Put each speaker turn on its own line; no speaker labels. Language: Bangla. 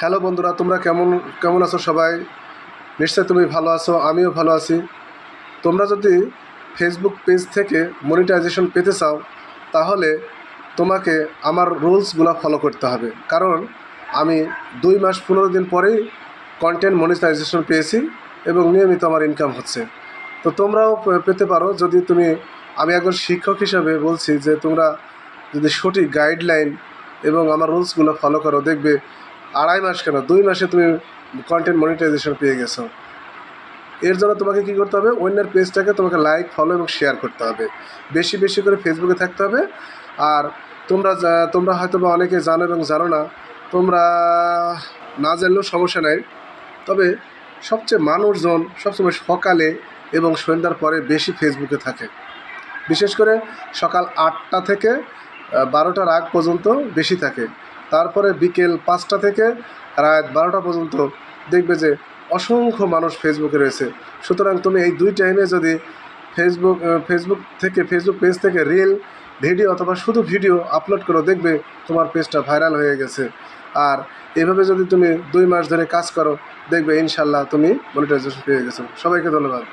হ্যালো বন্ধুরা, তোমরা কেমন কেমন আছো সবাই? নিশ্চয় তুমি ভালো আছো, আমিও ভালো আছি। তোমরা যদি ফেসবুক পেজ থেকে মনিটাইজেশন পেতে চাও, তাহলে তোমাকে আমার রুলসগুলো ফলো করতে হবে। কারণ আমি দুই মাস পনেরো দিন পরেই কন্টেন্ট মনিটাইজেশন পেয়েছি এবং নিয়মিত আমার ইনকাম হচ্ছে। তো তোমরাও পেতে পারো। যদি তুমি, আমি একজন শিক্ষক হিসাবে বলছি যে তোমরা যদি সঠিক গাইডলাইন এবং আমার রুলসগুলো ফলো করো, দেখবে আড়াই মাস কেন? দুই মাসে তুমি কন্টেন্ট মনিটাইজেশন পেয়ে গেছো। এর জন্য তোমাকে কি করতে হবে? অন্যের পেজটাকে তোমাকে লাইক ফলো এবং শেয়ার করতে হবে। বেশি বেশি করে ফেসবুকে থাকতে হবে। আর তোমরা তোমরা হয়তো বা অনেকে জানো এবং জানো না, তোমরা না জানলেও সমস্যা নাই। তবে সবচেয়ে মানুষজন সবসময় সকালে এবং সন্ধ্যার পরে বেশি ফেসবুকে থাকে। বিশেষ করে সকাল আটটা থেকে বারোটার আগ পর্যন্ত বেশি থাকে। তারপরে বিকেল পাঁচটা থেকে রাত বারোটা পর্যন্ত দেখবে যে অসংখ্য মানুষ ফেসবুকে রয়েছে। সুতরাং তুমি এই দুই টাইমে যদি ফেসবুক ফেসবুক থেকে, ফেসবুক পেজ থেকে রিল, ভিডিও অথবা শুধু ভিডিও আপলোড করো দেখবে তোমার পেজটা ভাইরাল হয়ে গেছে। আর এভাবে যদি তুমি দুই মাস ধরে কাজ করো, দেখবে ইনশাল্লাহ তুমি মনিটাইজেশন পেয়ে গেছো। সবাইকে ধন্যবাদ।